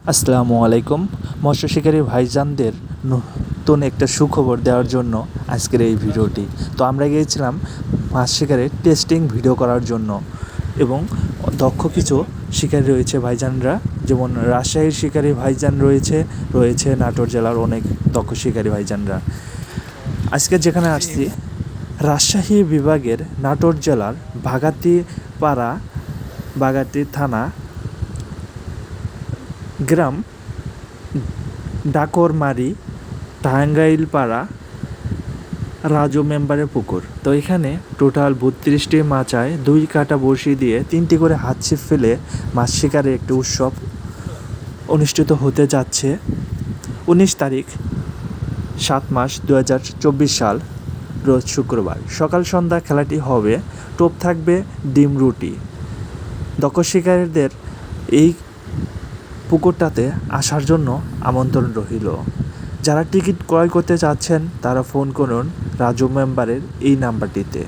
আসসালামু আলাইকুম। মৎস্য শিকারী ভাইজানদের নতুন একটা সুখবর দেওয়ার জন্য আজকের এই ভিডিওটি। তো আমরা গিয়েছিলাম মাছ শিকারের টেস্টিং ভিডিও করার জন্য এবং দক্ষ কিছু শিকারী রয়েছে ভাইজানরা। যেমন রাজশাহীর শিকারী ভাইজান রয়েছে রয়েছে নাটোর জেলার অনেক দক্ষ শিকারী ভাইজানরা। আজকে যেখানে আসছি রাজশাহী বিভাগের নাটোর জেলার বাগাতি পাড়া বাগাতি থানা গ্রাম ডাকরমারি টাঙ্গাইল পাড়া রাজু মেম্বারের পুকুর। তো এখানে টোটাল বত্রিশটি মাচায় দুই কাটা বড়শি দিয়ে তিনটি করে হাত ছিপ ফেলে মাছ শিকারের একটি উৎসব অনুষ্ঠিত হতে যাচ্ছে। উনিশ তারিখ, সাত মাস দু হাজার চব্বিশ সাল। রোজ শুক্রবার। সকাল সন্ধ্যা খেলাটি হবে, টোপ থাকবে ডিম রুটি। দক্ষ শিকারীদের এই পুকুরটাতে আসার জন্য আমন্ত্রণ রহিল যারা টিকিট ক্রয় করতে চাচ্ছেন, তারা ফোন করুন রাজু মেম্বারের এই নাম্বারটিতে।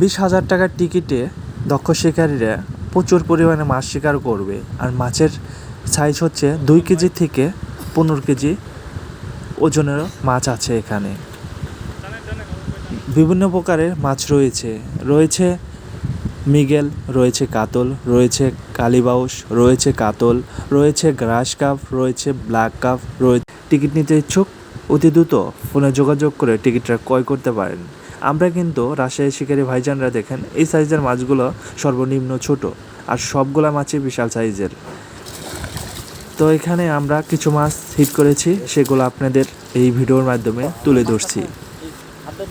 বিশ হাজার টাকার টিকিটে দক্ষ শিকারীরা প্রচুর পরিমাণে মাছ শিকার করবে। আর মাছের সাইজ হচ্ছে দুই কেজি থেকে পনেরো কেজি ওজনেরও মাছ আছে এখানে। বিভিন্ন প্রকারের মাছ রয়েছে। রয়েছে মিগেল, রয়েছে কাতল, রয়েছে কালীবাউস, রয়েছে কাতল, রয়েছে গ্রাস কাপ, রয়েছে ব্ল্যাক কাপ রয়েছে টিকিট নিতে ইচ্ছুক? অতি দ্রুত ফোনে যোগাযোগ করে টিকিটটা ক্রয় করতে পারেন। আমরা কিন্তু রাজশাহী শিকারী ভাইজানরা দেখেন এই সাইজের মাছগুলো সর্বনিম্ন ছোট আর সবগুলা মাছই বিশাল সাইজের। তো এখানে আমরা কিছু মাছ হিট করেছি সেগুলো আপনাদের এই ভিডিওর মাধ্যমে তুলে ধরছি।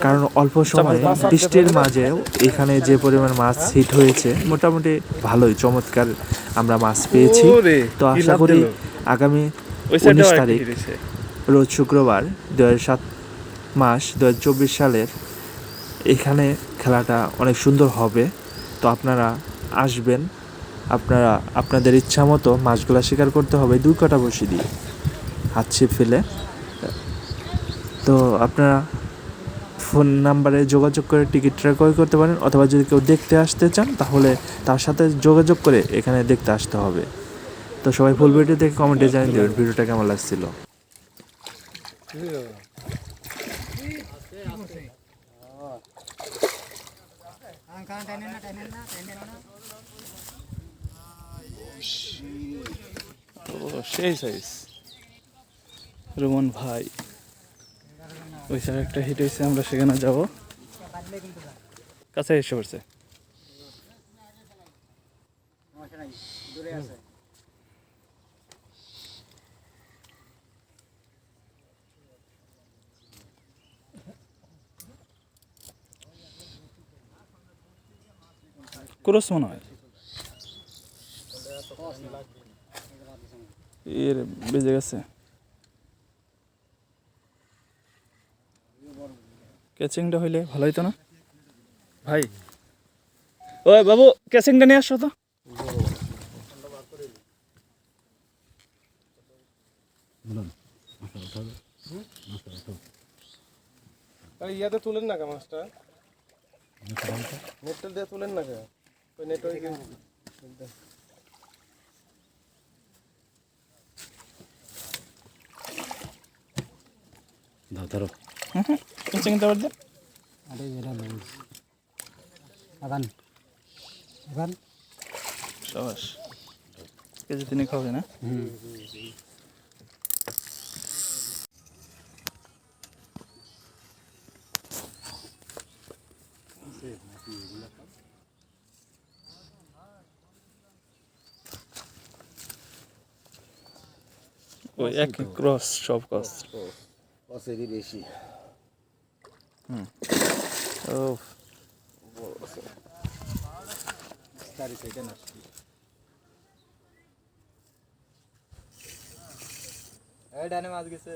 কারণ অল্প সময়ে বৃষ্টির মাঝেও এখানে যে পরিমাণ মাছ হিট হয়েছে মোটামুটি ভালোই চমৎকার আমরা মাছ পেয়েছি। তো আশা করি আগামী উনিশ তারিখ রোজ শুক্রবার দু হাজার সাত মাস দু হাজার চব্বিশ সালের এখানে খেলাটা অনেক সুন্দর হবে। তো আপনারা আসবেন আপনারা আপনাদের ইচ্ছা মতো মাছগুলা শিকার করতে হবে দুই কাটা বসি দিয়ে। হাত ছিপ ফেলে। তো আপনারা ফোন নাম্বারে যোগাযোগ করে টিকিটটা ক্রয় করতে পারেন অথবা যদি কেউ দেখতে আসতে চান, তাহলে তার সাথে যোগাযোগ করে এখানে দেখতে আসতে হবে। তো সবাই ফুল ভিডিও দেখে কমেন্টে জানিয়ে দেবেন ভিডিওটা কেমন লাগছিল। ও, সেই সাইজ রুমন ভাই। ওই সাইড একটা হিট হয়েছে, আমরা সেখানে যাব। কাছে এসে পড়ছে। ক্রস মনে হয়। এর বেজে গেছে। ক্যাচিংটা হইলে ভালো হইতো না? ভাই। ওই বাবু ক্যাচিংটা নিয়ে আসো তো। আরে ইয়াতে তুলেন না কে মাছটা? নেটটা দিয়ে তুলেন না কে? ওই নেট ওই ক্যাচিং দেওয়ার দে। আরে এরা আগান। আগান। সাবাস। কেজি তিনি খাবে না? ওই এক ক্রস সব ক্রস। অসেরই বেশি। ও চারি সাইডে না। এই ডানে মাছ গেছে।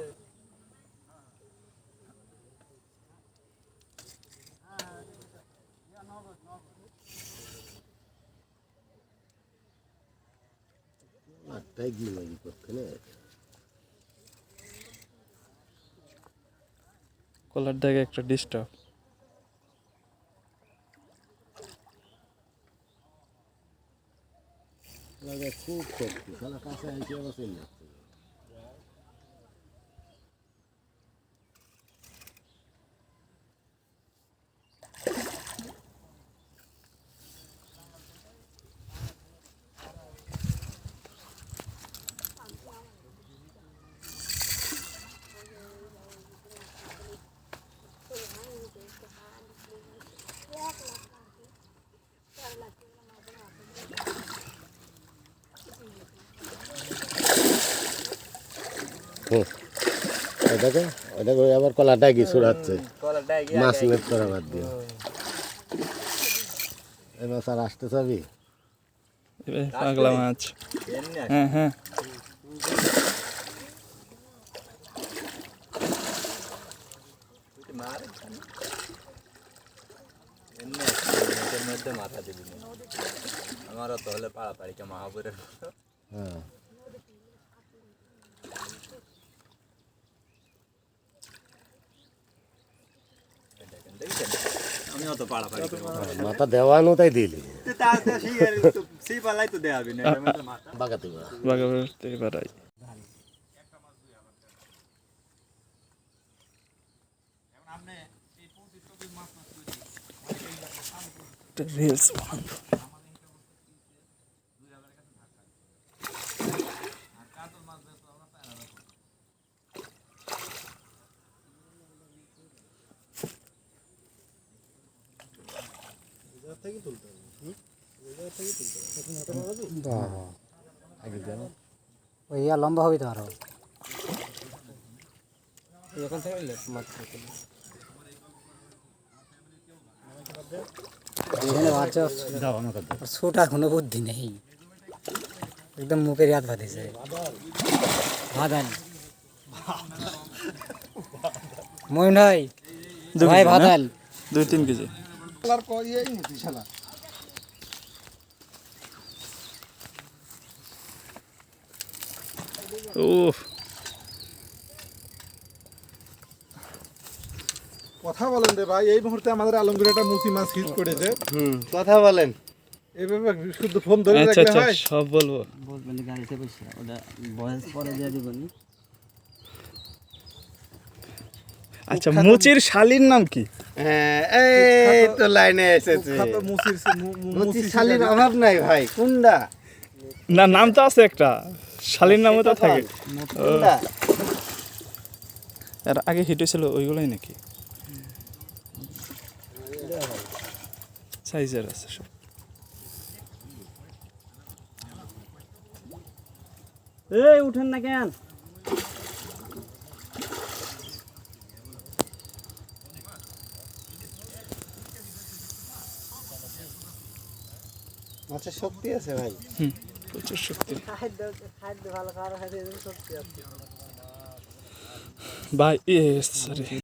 কলার দাগে একটা ডিস্টার্ব খুব খুব শক্তি কাছে আইসে আবার যাচ্ছে ওটাকে ওটাকে আবার কলাটা কি ছড়াচ্ছে। মাছ নেট করা বাদ দিয়ে। এই মাছ আর আসতে চাবি এবার পাগলা মাছ। হ্যাঁ হ্যাঁ। মধ্যে মাথা দিবি আমারও তো হলে পাড়াপাড়িকে মহাপুরের হ্যাঁ। আমিও অত পাড়াপাড়ি করি। মাথা দেওয়ানো তাই দিলি। তা সেই পালাই তো না মাথা। বাগাতে বানাবো ওই ইয়া লম্বা হবে তো আরও। এখন থেকে মাছ ছোটার কোনো বুদ্ধি নেই। একদম মুখের হাত বাঁধেছে। ভাদান মই নাই দু ভাই ভাদাল দুই তিন কেজি। উফ। কথা বলেন রে ভাই এই মুহূর্তে আমাদের আলমগীর একটা মুচি মাছ হিট করেছে। হুম কথা বলেন। এইভাবে শুধু ফোন ধরে আচ্ছা আচ্ছা হয়? সব বলব। বলবেন গাড়িতে বসে ওটা বয়স পরে দিয়ে দিবনি। আচ্ছা মুচির শালির নাম কি? এই তো লাইনে এসেছে। শালির অভাব নাই ভাই না নাম তো আছে একটা। শালির নামও তো থাকে। এর আগে হিট হয়েছিল ওইগুলোই নাকি? সাইজের আছে সব। এই উঠেন না কেন? মাছের শক্তি আছে ভাই। প্রচুর শক্তি। খাদ্য খাদ্য ভালো খাওয়ার শক্তি আছে। ভাই সরি